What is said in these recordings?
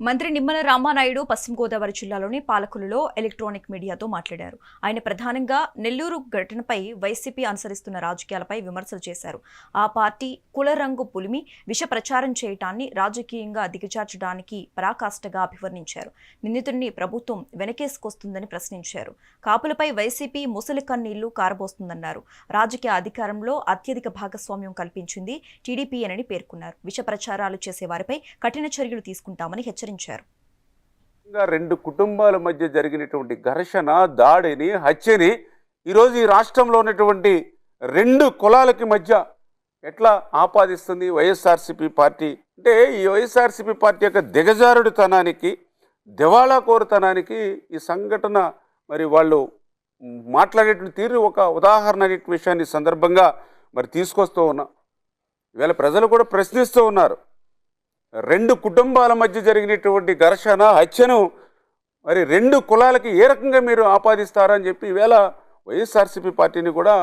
మంత్రి నిమ్మల రామానాయుడు పశ్చిమ గోదావరి జిల్లాలోని పాలకులలో ఎలక్ట్రానిక్ మీడియాతో మాట్లాడారు. ఆయన ప్రధానంగా నెల్లూరు ఘటనపై వైసీపీ అనుసరిస్తున్న రాజకీయాలపై విమర్శలు చేశారు. ఆ పార్టీ కుల రంగు పులిమి విష ప్రచారం చేయటాన్ని రాజకీయంగా దిగజార్చడానికి పరాకాష్ఠగా అభివర్ణించారు. నిందితుడిని ప్రభుత్వం వెనకేసుకొస్తుందని ప్రశ్నించారు. కాపులపై వైసీపీ ముసలి కన్నీళ్ళు కారబోస్తుందన్నారు. రాజకీయ అధికారంలో అత్యధిక భాగస్వామ్యం కల్పించింది టీడీపీఏనని పేర్కొన్నారు. విష ప్రచారాలు చేసే వారిపై కఠిన చర్యలు తీసుకుంటామని హెచ్చరించారు హెచ్చరించారు. రెండు కుటుంబాల మధ్య జరిగినటువంటి ఘర్షణ దాడిని హత్యని ఈరోజు ఈ రాష్ట్రంలో ఉన్నటువంటి రెండు కులాలకి మధ్య ఎట్లా ఆపాదిస్తుంది వైఎస్ఆర్సీపీ పార్టీ? అంటే ఈ వైఎస్ఆర్సీపీ పార్టీ యొక్క దిగజారుడుతనానికి దివాళా కోరుతనానికి ఈ సంఘటన మరి వాళ్ళు మాట్లాడేటువంటి తీరు ఒక ఉదాహరణ అనేటువంటి విషయాన్ని సందర్భంగా మరి తీసుకొస్తూ ఉన్నాం. ఇవాళ ప్రజలు కూడా ప్రశ్నిస్తూ ఉన్నారు. రెండు కుటుంబాల మధ్య జరిగినటువంటి ఘర్షణ హత్యను మరి రెండు కులాలకి ఏ రకంగా మీరు ఆపాదిస్తారని చెప్పి ఈవేళ వైఎస్ఆర్సీపీ పార్టీని కూడా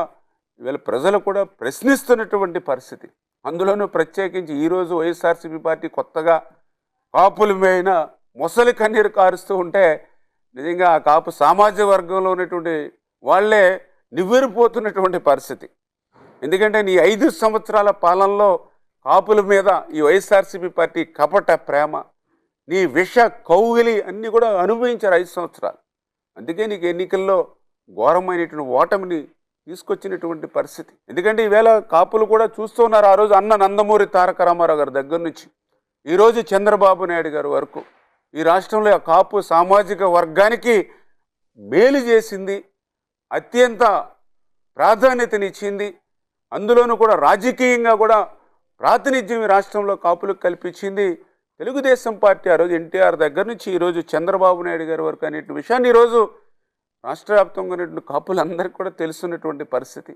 ఈవేళ ప్రజలు కూడా ప్రశ్నిస్తున్నటువంటి పరిస్థితి. అందులోనూ ప్రత్యేకించి ఈరోజు వైఎస్ఆర్సీపీ పార్టీ కొత్తగా కాపుల మీద మొసలి కన్నీరు కారుస్తూ ఉంటే నిజంగా ఆ కాపు సామాజిక వర్గంలో ఉన్నటువంటి వాళ్ళే నివ్వెరిపోతున్నటువంటి పరిస్థితి. ఎందుకంటే నీ ఐదు సంవత్సరాల పాలనలో కాపుల మీద ఈ వైఎస్ఆర్సీపీ పార్టీ కపట ప్రేమ నీ విష కౌగిలి అన్నీ కూడా అనుభవించారు ఐదు సంవత్సరాలు. అందుకే నీకు ఎన్నికల్లో ఘోరమైనటువంటి ఓటమిని తీసుకొచ్చినటువంటి పరిస్థితి. ఎందుకంటే ఈవేళ కాపులు కూడా చూస్తూ ఉన్నారు ఆ రోజు అన్న నందమూరి తారక రామారావు గారి దగ్గర నుంచి. ఈరోజు చంద్రబాబు నాయుడు గారి వరకు ఈ రాష్ట్రంలో ఆ కాపు సామాజిక వర్గానికి మేలు చేసింది అత్యంత ప్రాధాన్యతనిచ్చింది. అందులోనూ కూడా రాజకీయంగా కూడా ప్రాతినిధ్యం ఈ రాష్ట్రంలో కాపులకు కల్పించింది తెలుగుదేశం పార్టీ ఆ రోజు ఎన్టీఆర్ దగ్గర నుంచి ఈరోజు చంద్రబాబు నాయుడు గారి వరకు అనేటువంటి విషయాన్ని ఈరోజు రాష్ట్ర వ్యాప్తంగా ఉన్నటువంటి కాపులందరికీ కూడా తెలుసున్నటువంటి పరిస్థితి.